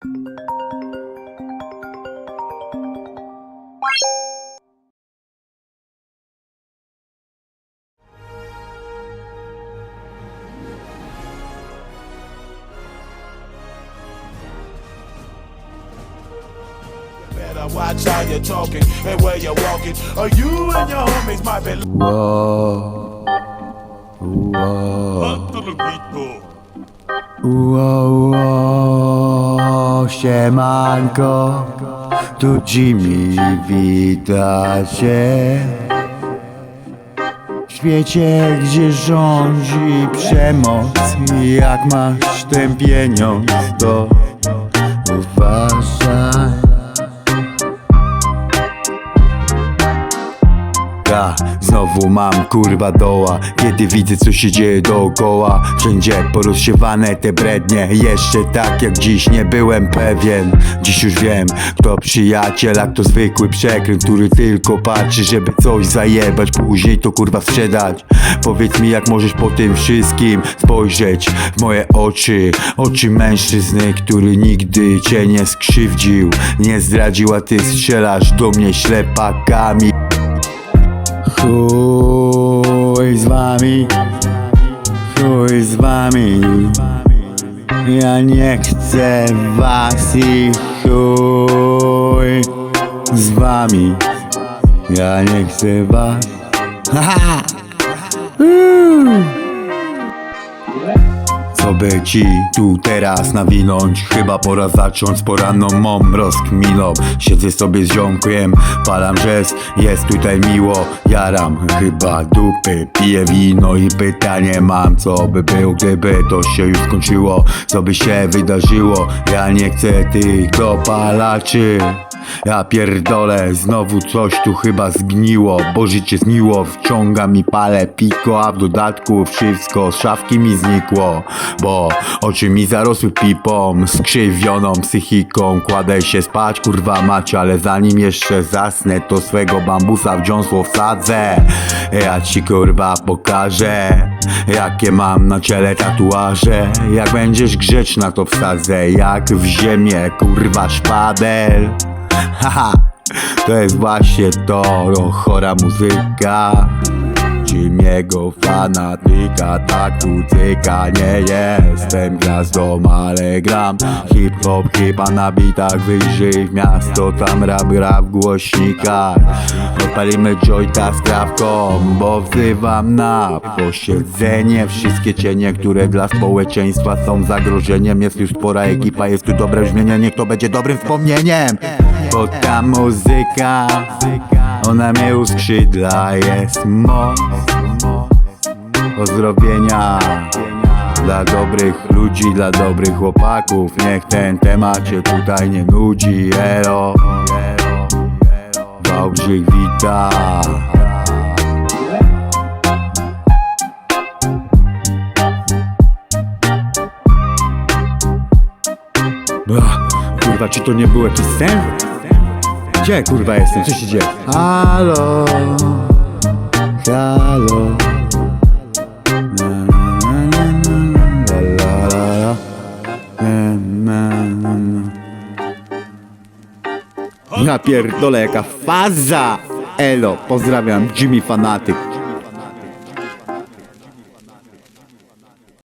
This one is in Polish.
Better watch how you're talking and where you're walking, or you and your homies might be. Ło, ło, ło, ło, siemanko, tu Jimmy, witacie. W świecie, gdzie rządzi przemoc, jak masz ten pieniądz, to znowu mam kurwa doła. Kiedy widzę co się dzieje dookoła Wszędzie porozsiewane te brednie. Jeszcze tak jak dziś nie byłem pewien. Dziś już wiem kto przyjaciel A kto zwykły przekręt Który tylko patrzy żeby coś zajebać. Później to kurwa sprzedać. Powiedz mi jak możesz po tym wszystkim Spojrzeć w moje oczy. Oczy mężczyzny który nigdy cię nie skrzywdził. Nie zdradził a ty strzelasz do mnie ślepakami Chuj z wami, chuj z wami. Ja nie chcę was i chuj z wami. Ja nie chcę was! Co by ci tu teraz nawinąć? Chyba pora zacząć z poranną mą rozkminą Siedzę sobie z ziomkiem, palam rzez Jest tutaj miło, jaram chyba dupy Piję wino i pytanie mam Co by było, gdyby to się już skończyło? Co by się wydarzyło? Ja nie chcę tych dopalaczy ja pierdolę, znowu coś tu chyba zgniło Bo życie zmiło, wciąga mi palę piko A w dodatku wszystko z szafki mi znikło Bo oczy mi zarosły pipą Skrzywioną psychiką. Kładę się spać, kurwa macie Ale zanim jeszcze zasnę To swego bambusa w dziąsło wsadzę. Ja ci kurwa pokażę Jakie mam na ciele tatuaże. Jak będziesz grzeczna to wsadzę Jak w ziemię kurwa szpadel. Haha, to jest właśnie to, no, chora muzyka Jimmy'ego fanatyka, tak kucyka Nie jestem. Gwiazdą, ale gram Hip-hop chyba na bitach wyjrzyj w miasto. Tam rap gra w głośnikach. Odpalimy jointa z trawką Bo wzywam na posiedzenie. Wszystkie cienie, które dla społeczeństwa są zagrożeniem. Jest już spora ekipa, jest tu dobre brzmienie. Niech to będzie dobrym wspomnieniem Bo ta muzyka Ona mnie uskrzydla, jest moc Pozdrowienia dla dobrych ludzi, dla dobrych chłopaków. Niech ten temat cię tutaj nie nudzi. Elo Wałbrzych wita. Ach, Kurwa, czy to nie był jakiś sen? Gdzie kurwa jestem? Co się dzieje? Halo Halo. Ja pierdolę jaka faza Elo, pozdrawiam Jimmy Fanatyk